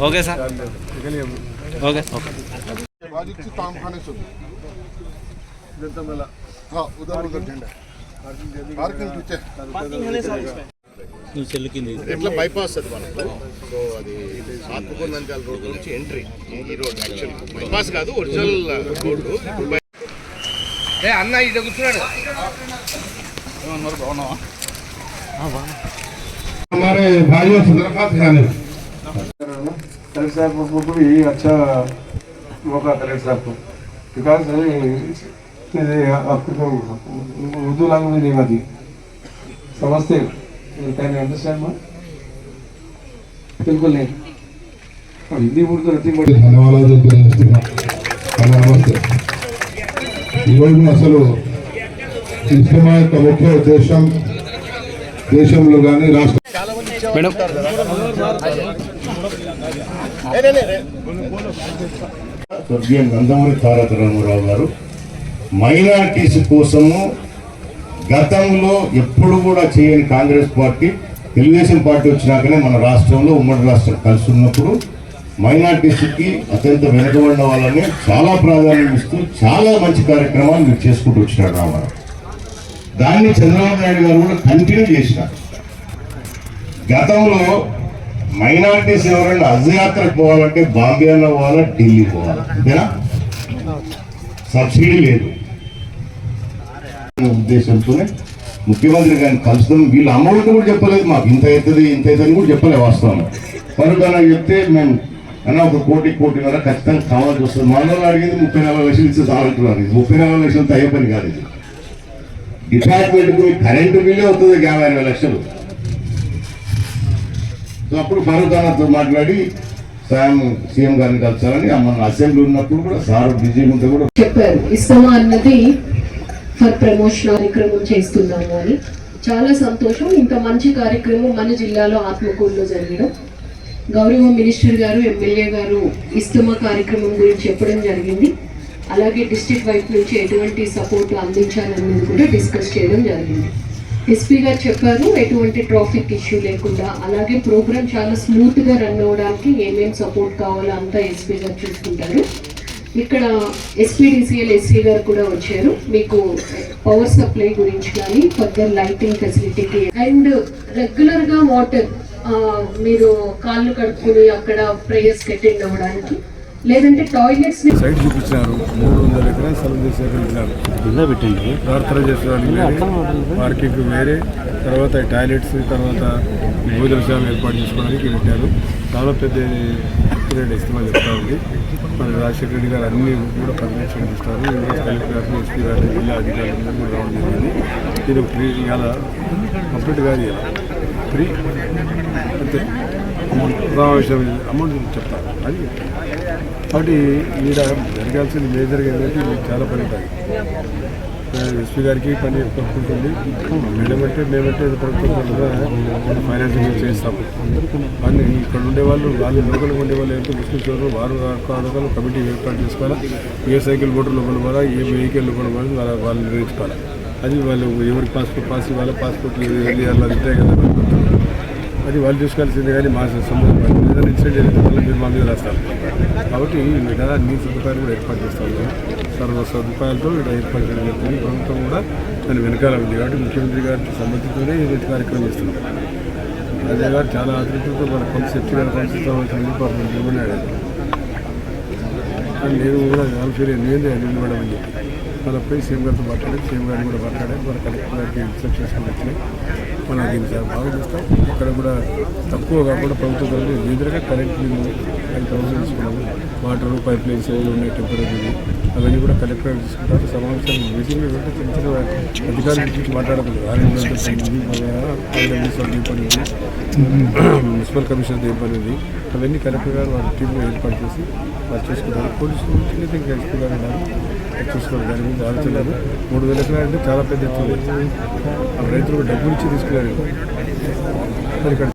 Okay sir okay okay बाजूची काम खाने सुन हाँ उधर उधर झंडा पार्किंग पीछे ఎట్లా బైపాస్ అది మనకు సో అది ఆత్మకూరు నంద్యాల రోడ్ నుంచి ఎంట్రీ ఈ రోడ్ యాక్చువల్ బైపాస్ కాదు ఒరిజినల్ రోడ్ అన్న ఇటు కూర్చున్నాడు हमारे भाइयों से दरखास्त खाने कलेक्टर साहब को को भी अच्छा मौका कलेक्टर साहब को बिकॉज आपको तो उर्दू लैंग्वेज नहीं आती समझते कैन अंडरस्टैंड मा बिल्कुल नहीं और हिंदी उर्दू नथिंग बट ధన్యవాదాలు తెలియజేస్తున్నా అన్న నమస్తే ఈరోజు అసలు ఇష్టమా యొక్క ముఖ్య ఉద్దేశం దేశంలో కానీ రాష్ట్ర స్వర్గీయ నందమూరి తారక రామారావు గారు మైనార్టీస్ కోసము గతంలో ఎప్పుడు కూడా చేయని కాంగ్రెస్ పార్టీ తెలుగుదేశం పార్టీ వచ్చినాకనే మన రాష్ట్రంలో ఉమ్మడి రాష్ట్రం కలిసి ఉన్నప్పుడు మైనార్టీస్కి అత్యంత వెనుకబడిన వాళ్ళని చాలా ప్రాధాన్యం ఇస్తూ చాలా మంచి కార్యక్రమాలు మీరు చేసుకుంటూ వచ్చినారు రామారావు. దాన్ని చంద్రబాబు నాయుడు గారు కూడా కంటిన్యూ చేసినారు. గతంలో మైనార్టీస్ ఎవరైనా హజ్ యాత్రకు పోవాలంటే బాంబే అన్న పోవాలా ఢిల్లీ పోవాలా. అంతేనా? సబ్సిడీ లేదు. ఉద్దేశంతోనే ముఖ్యమంత్రి గారిని కలుస్తాం. వీళ్ళ అమౌంట్ కూడా చెప్పలేదు మాకు. ఇంత అవుతుంది ఇంత అవుతుంది కూడా చెప్పలేదు వాస్తవం. కనుక చెప్తే మేము అన్న ఒక కోటి కోటిన్నర ఖచ్చితంగా కావాల్సి వస్తుంది. మా వాళ్ళు అడిగింది ముప్పై నలభై లక్షలు ఇస్తే చాలంటున్నారు ఇది ముప్పై నలభై లక్షలతో అయ్యే పని కాదు ఇది. డిపార్ట్మెంట్కు కరెంటు బిల్లే అవుతుంది యాభై అరవై లక్షలు. అప్పుడు ఫరూక్ అన్నతో మాట్లాడి సాయం సీఎం గారిని కలిసారని మన అసెంబ్లీ ఉన్నప్పుడు కూడా సార్ బిజీ ఉంటే కూడా చెప్పారు. ఇస్తామా అన్నది ఫర్ ప్రమోషన్ కార్యక్రమం చేస్తున్నాము అని. చాలా సంతోషం. ఇంత మంచి కార్యక్రమం మన జిల్లాలో ఆత్మకూరులో జరగడం. గౌరవ మినిస్టర్ గారు ఎమ్మెల్యే గారు ఇస్తమా కార్యక్రమం గురించి చెప్పడం జరిగింది. అలాగే డిస్ట్రిక్ట్ వైపు నుంచి ఎటువంటి సపోర్ట్ అందించాలన్నది కూడా డిస్కస్ చేయడం జరిగింది. ఎస్పీ గారు చెప్పారు ఎటువంటి ట్రాఫిక్ ఇష్యూ లేకుండా. అలాగే ప్రోగ్రామ్ చాలా స్మూత్గా రన్ అవ్వడానికి ఏమేమి సపోర్ట్ కావాలో అంతా ఎస్పీ గారు చూసుకుంటారు. ఇక్కడ ఎస్పీడీసీఎల్ ఎస్సీ గారు కూడా వచ్చారు. మీకు పవర్ సప్లై గురించి కానీ ఫర్దర్ లైటింగ్ ఫెసిలిటీకి అండ్ రెగ్యులర్గా వాటర్ మీరు కాళ్ళు కడుక్కుని అక్కడ ప్రేయర్స్ అటెండ్ అవ్వడానికి లేదంటే టాయిలెట్స్ సైట్ చూపించినారు. మూడు వందల ఎకరాలు స్థలం సేకరించినారు ప్రార్థన చేసేవాళ్ళకి వేరే పార్కింగ్ వేరే తర్వాత టాయిలెట్స్ తర్వాత భోజనశాలను ఏర్పాటు చేసుకోవడానికి పెట్టారు. చాలా పెద్ద ఎత్తున ఇష్టమని చెప్తా ఉంది. మరి రాజశేఖర రెడ్డి గారు అన్ని కూడా పర్యవేక్షణ ఇస్తారు కలెక్టర్ గారిని ఎస్పీ గారిని జిల్లా అధికారులందరూ కూడా రావడం జరిగింది. ఇది ఫ్రీ ఇవాళ కంప్లీట్ కాదు ఇలా ఫ్రీ అంతే. అమౌంట్ సమావేశం అమౌంట్ చెప్తాను అది. కాబట్టి ఈడ జరగాల్సింది మేజర్గా ఏంటంటే చాలా పని ఉంటుంది ఎస్పీ గారికి పని ఉంటుంది మేడం మేమంటే ప్రభుత్వం ఫైనాన్షియల్ చేస్తాము కానీ ఇక్కడ ఉండే వాళ్ళు వాళ్ళు లోకల్గా ఉండే వాళ్ళు ఏంటంటే ముస్లిమ్స్ వారు కాదు కమిటీ ఏర్పాటు చేసుకోవాలా ఏ సైకిల్ మోటార్ లోపల పోవాలా ఏ వెహికల్ లోపల పోవాలి వాళ్ళ వాళ్ళు నిర్వహించుకోవాలి అది వాళ్ళు ఎవరి పాస్పోర్ట్ పాస్ వాళ్ళ పాస్పోర్ట్ వెళ్ళి అలా అంతే కదా అది వాళ్ళు చూసుకోవాల్సింది కానీ మా సంబంధం ఏదైనా ఇన్సిడెంట్ జరిగితే మళ్ళీ మీరు మా మీద రాస్తారు. కాబట్టి ఇక్కడ అన్ని సదుపాయాలు కూడా ఏర్పాటు చేస్తాము. సర్వ సదుపాయాలతో ఇక్కడ ఏర్పాటు చేయడం జరుగుతుంది ప్రభుత్వం కూడా దాని వెనకాల ఉంది. కాబట్టి ముఖ్యమంత్రి గారికి సంబంధించుకునే ఈరోజు కార్యక్రమం చేస్తున్నాం. అదే గారు చాలా ఆతృతతో మన కొంత శక్తి గారు పంపిస్తామని పాపం నిలబడినాడు. కానీ నేను కూడా ఆల్ఫీరియా నేను నిలబడమని చెప్పి. మన సీఎం గారితో మాట్లాడి సీఎం గారిని కూడా మాట్లాడారు మన కలెక్టర్ గారికి ఇన్స్ట్రక్షన్స్ కూడా వచ్చినాయి మనం దీన్ని చాలా బాగా చేస్తాం. ఇక్కడ కూడా తక్కువ కాకుండా ప్రభుత్వం తరఫున మేజర్గా కరెంట్ బిల్లు ఫైవ్ థౌసండ్ తీసుకున్నాము. వాటర్ పైప్ లైన్స్ ఏవి ఉన్నాయి టెంపరీ అవన్నీ కూడా కలెక్టర్ తీసుకుంటారు. సమావేశాలు మీటింగ్లు పెట్టి చిన్న చిన్న అధికారుల గురించి మాట్లాడకూడదు. మున్సిపల్ కమిషన్ పని ఉంది. అవన్నీ కలెక్టర్ గారు వాళ్ళ టీంలో ఏర్పాటు చేసి వాళ్ళు చేసుకుంటారు. పోలీసులు చిన్న చిన్న ఎస్పీ చూసుకోవడం దాని గురించి మూడు వేల ఎకరాలు అంటే చాలా పెద్ద ఎత్తున ఆ రైతులకు డబ్బులు ఇచ్చి తీసుకున్నారు ఇక్కడ